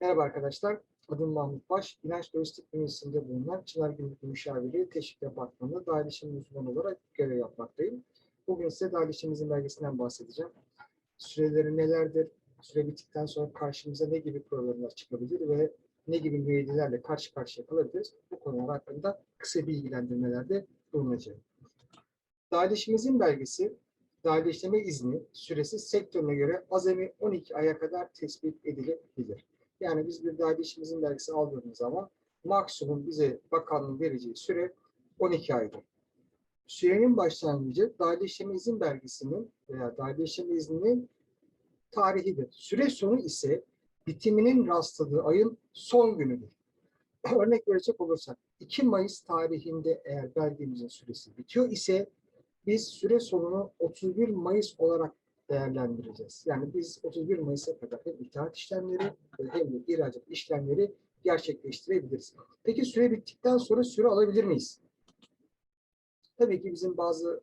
Merhaba arkadaşlar. Adım Mahmut Baş. İnanç Lojistik Üniversitesi'nde bulunan Çınar Gümrük Müşaviri Teşvik Departmanı'nda dahil işlem uzmanı olarak görev yapmaktayım. Bugün size dahil işlemimizin belgesinden bahsedeceğim. Süreleri nelerdir? Süre bittikten sonra karşımıza ne gibi problemler çıkabilir ve ne gibi müeyyidelerle karşı karşıya kalabiliriz? Bu konular hakkında kısa bilgilendirmelerde bulunacağım. Dahil işlemimizin belgesi dahil işleme izni süresi sektörüne göre azami 12 aya kadar tespit edilebilir. Yani biz bir dahil işimizin belgesi aldığımız zaman maksimum bize bakanlığın vereceği süre 12 aydır. Sürenin başlangıcı dahil işleme izin belgesinin veya dahil işleme izninin tarihidir. Süre sonu ise bitiminin rastladığı ayın son günüdür. Örnek verecek olursak 2 Mayıs tarihinde eğer belgemizin süresi bitiyor ise biz süre sonunu 31 Mayıs olarak değerlendireceğiz. Yani biz 31 Mayıs'a kadar hem itaat işlemleri hem de ihracat işlemleri gerçekleştirebiliriz. Peki süre bittikten sonra süre alabilir miyiz? Tabii ki bizim bazı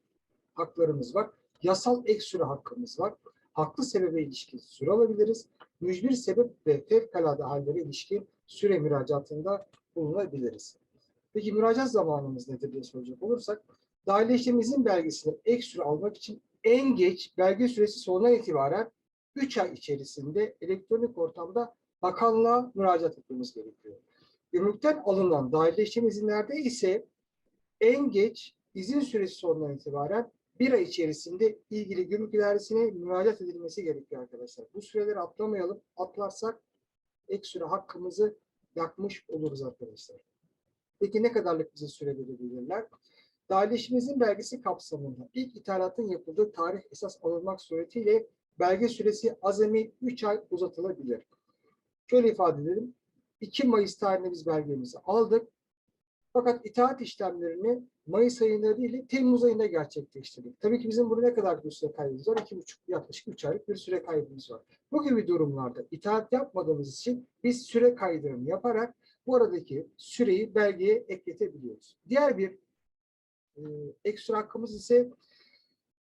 haklarımız var. Yasal ek süre hakkımız var. Haklı sebebe ilişkin süre alabiliriz. Mücbir sebep ve fevkalade hallere ilişkin süre müracaatında bulunabiliriz. Peki müracaat zamanımız nedir diye soracak olursak, dahil işlem izin belgesini ek süre almak için en geç belge süresi sonuna itibaren 3 ay içerisinde elektronik ortamda bakanlığa müracaat etmemiz gerekiyor. Gümrükten alınan dahil işlem izinlerde ise en geç izin süresi sonundan itibaren bir ay içerisinde ilgili gümrük idaresine müracaat edilmesi gerekiyor arkadaşlar. Bu süreleri atlamayalım. Atlarsak ek süre hakkımızı yakmış oluruz arkadaşlar. Peki ne kadarlık bize süre verebilirler? Dahilleşmemizin belgesi kapsamında ilk ithalatın yapıldığı tarih esas alınmak suretiyle belge süresi azami 3 ay uzatılabilir. Şöyle ifade edelim. 2 Mayıs tarihinde biz belgemizi aldık. Fakat itaat işlemlerini Mayıs ayında değil de Temmuz ayında gerçekleştirdik. Tabii ki bizim burada ne kadar bir süre kaybımız var? 2,5 yaklaşık 3 aylık bir süre kaybımız var. Bu gibi durumlarda itaat yapmadığımız için biz süre kaydırımı yaparak bu aradaki süreyi belgeye ekletebiliyoruz. Diğer bir ekstra hakkımız ise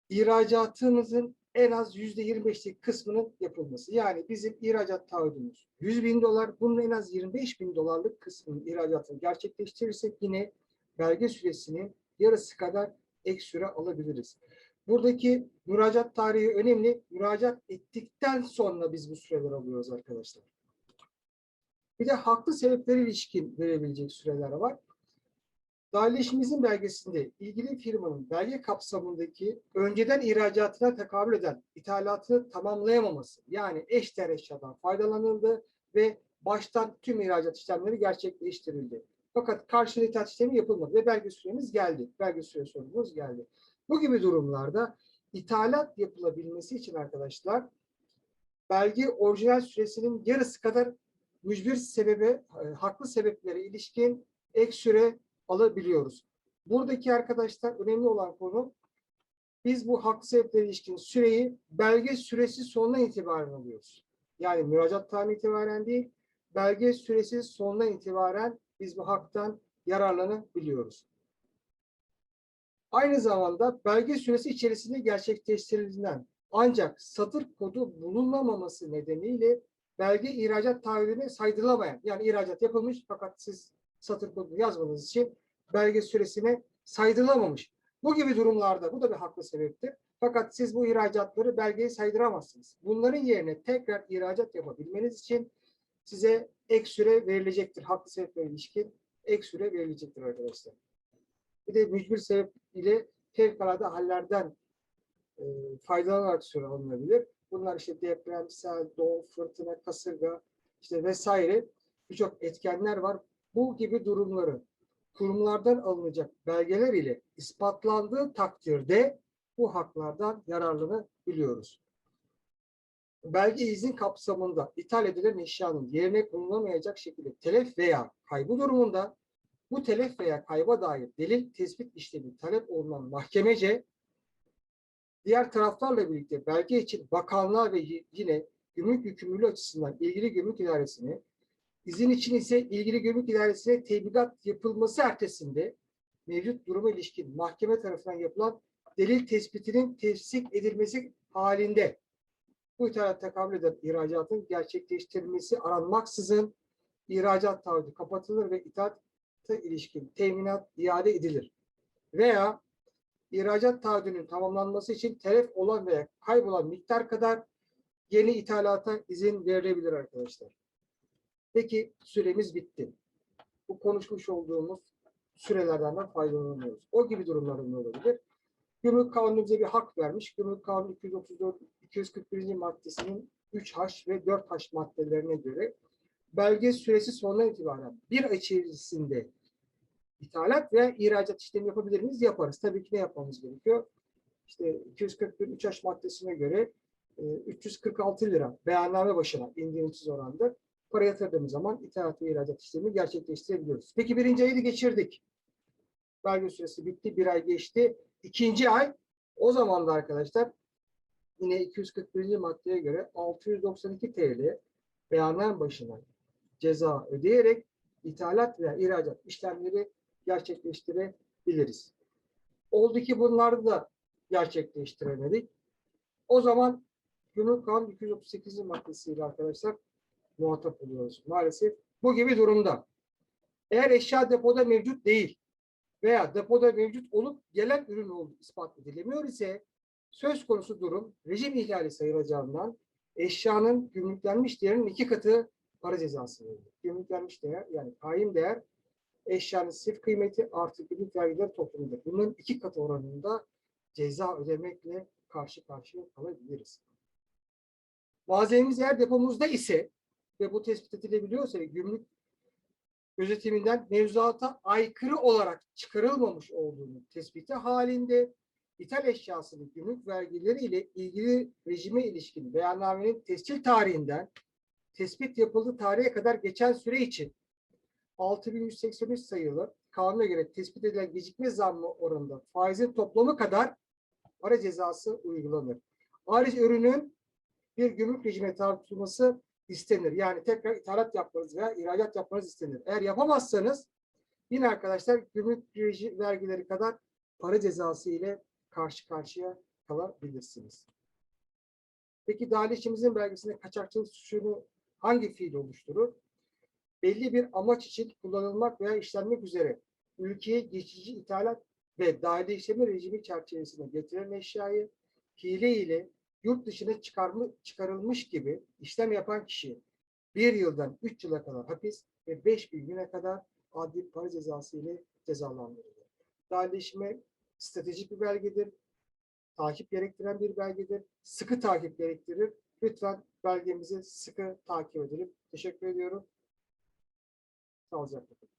ihracatımızın en az yüzde 25'lik kısmının yapılması. Yani bizim ihracat taahhüdümüz 100 bin dolar, bunun en az 25 bin dolarlık kısmının ihracatını gerçekleştirirsek yine belge süresinin yarısı kadar ek süre alabiliriz. Buradaki müracaat tarihi önemli. Müracaat ettikten sonra biz bu süreleri alıyoruz arkadaşlar. Bir de haklı sebepleri ilişkin verebilecek süreler var. Dahilleşmemizin belgesinde ilgili firmanın belge kapsamındaki önceden ihracatına tekabül eden ithalatını tamamlayamaması yani eşdeğer eşyadan faydalanıldı ve baştan tüm ihracat işlemleri gerçekleştirildi. Fakat karşılığı itaat işlemi yapılmadı ve belge süremiz geldi. Belge süre sorumuz geldi. Bu gibi durumlarda ithalat yapılabilmesi için arkadaşlar belge orijinal süresinin yarısı kadar mücbir sebebe, e, haklı sebeplere ilişkin ek süre alabiliyoruz. Buradaki arkadaşlar önemli olan konu biz bu haklı sebeplere ilişkin süreyi belge süresi sonuna itibaren alıyoruz. Yani müracaat tarihi itibaren değil, belge süresi sonuna itibaren biz bu haktan yararlanabiliyoruz. Aynı zamanda belge süresi içerisinde gerçekleştirilen ancak satır kodu bulunamaması nedeniyle belge ihracat taahhüdüne saydırılamayan yani ihracat yapılmış fakat siz satır kodunu yazmadığınız için belge süresine saydırılamamış. Bu gibi durumlarda bu da bir haklı sebeptir. Fakat siz bu ihracatları belgeye saydıramazsınız. Bunların yerine tekrar ihracat yapabilmeniz için size ek süre verilecektir. Haklı sebeplere ilişkin ek süre verilecektir arkadaşlar. Bir de mücbir sebep ile fevkalade hallerden e, faydalanarak süre alınabilir. Bunlar işte deprem, sel, doğu, fırtına, kasırga işte vesaire birçok etkenler var. Bu gibi durumları kurumlardan alınacak belgeler ile ispatlandığı takdirde bu haklardan yararlanabiliyoruz. Belge izin kapsamında ithal edilen eşyanın yerine konulamayacak şekilde telef veya kaybı durumunda bu telef veya kayba dair delil tespit işlemi talep olunan mahkemece diğer taraflarla birlikte belge için bakanlığa ve yine gümrük yükümlülüğü açısından ilgili gümrük idaresine İzin için ise ilgili gümrük idaresine tebligat yapılması ertesinde mevcut duruma ilişkin mahkeme tarafından yapılan delil tespitinin tefsik edilmesi halinde Bu ithalat tekabül eden ihracatın gerçekleştirilmesi aranmaksızın ihracat taahhüdü kapatılır ve ithata ilişkin teminat iade edilir. Veya ihracat taahhüdünün tamamlanması için telef olan veya kaybolan miktar kadar yeni ithalata izin verilebilir arkadaşlar. Peki süremiz bitti. Bu konuşmuş olduğumuz sürelerden de faydalanıyoruz. O gibi durumlarda ne olabilir? Gümrük Kanunu bize bir hak vermiş. Gümrük Kanunu 234 241. maddesinin 3H ve 4H maddelerine göre belge süresi sonuna itibaren bir ay içerisinde ithalat veya ihracat işlemi yapabilir miyiz? Yaparız. Tabii ki ne yapmamız gerekiyor? İşte 241 3H maddesine göre e, 346 lira beyanname başına indirimsiz oranda para yatırdığımız zaman ithalat ve ihracat işlemi gerçekleştirebiliyoruz. Peki birinci ayı da geçirdik. Belge süresi bitti. Bir ay geçti. İkinci ay o zaman da arkadaşlar yine 241. maddeye göre 692 TL beyanname başına ceza ödeyerek ithalat veya ihracat işlemleri gerçekleştirebiliriz. Oldu ki bunları da gerçekleştiremedik. O zaman Gümrük Kanunu 238. maddesiyle arkadaşlar muhatap oluyoruz maalesef. Bu gibi durumda. Eğer eşya depoda mevcut değil veya depoda mevcut olup gelen ürün olduğu ispat edilemiyor ise söz konusu durum rejim ihlali sayılacağından eşyanın gümrüklenmiş değerinin iki katı para cezası verilir. Gümrüklenmiş değer yani kaim değer eşyanın sif kıymeti artı gümrük vergileri toplamıdır. Bunun iki katı oranında ceza ödemekle karşı karşıya kalabiliriz. Malzememiz eğer depomuzda ise ve bu tespit edilebiliyorsa ve gümrük gözetiminden mevzuata aykırı olarak çıkarılmamış olduğunu tespiti halinde ithal eşyasının gümrük vergileri ile ilgili rejime ilişkin beyannamenin tescil tarihinden tespit yapıldığı tarihe kadar geçen süre için 6183 sayılı kanuna göre tespit edilen gecikme zammı oranında faizin toplamı kadar para cezası uygulanır. Ayrıca ürünün bir gümrük rejime tabi tutulması istenir. Yani tekrar ithalat yapmanız veya ihracat yapmanız istenir. Eğer yapamazsanız yine arkadaşlar gümrük vergileri kadar para cezası ile karşı karşıya kalabilirsiniz. Peki dahil işimizin belgesinde kaçakçılık suçunu hangi fiil oluşturur? Belli bir amaç için kullanılmak veya işlenmek üzere ülkeye geçici ithalat ve dahil işlemi rejimi çerçevesinde getirilen eşyayı hile ile yurt dışına çıkarma, çıkarılmış gibi işlem yapan kişi bir yıldan üç yıla kadar hapis ve beş bin güne kadar adli para cezası ile cezalandırılır. Dahilleşme stratejik bir belgedir. Takip gerektiren bir belgedir. Sıkı takip gerektirir. Lütfen belgemizi sıkı takip edelim. Teşekkür ediyorum. Sağlıcakla kalın.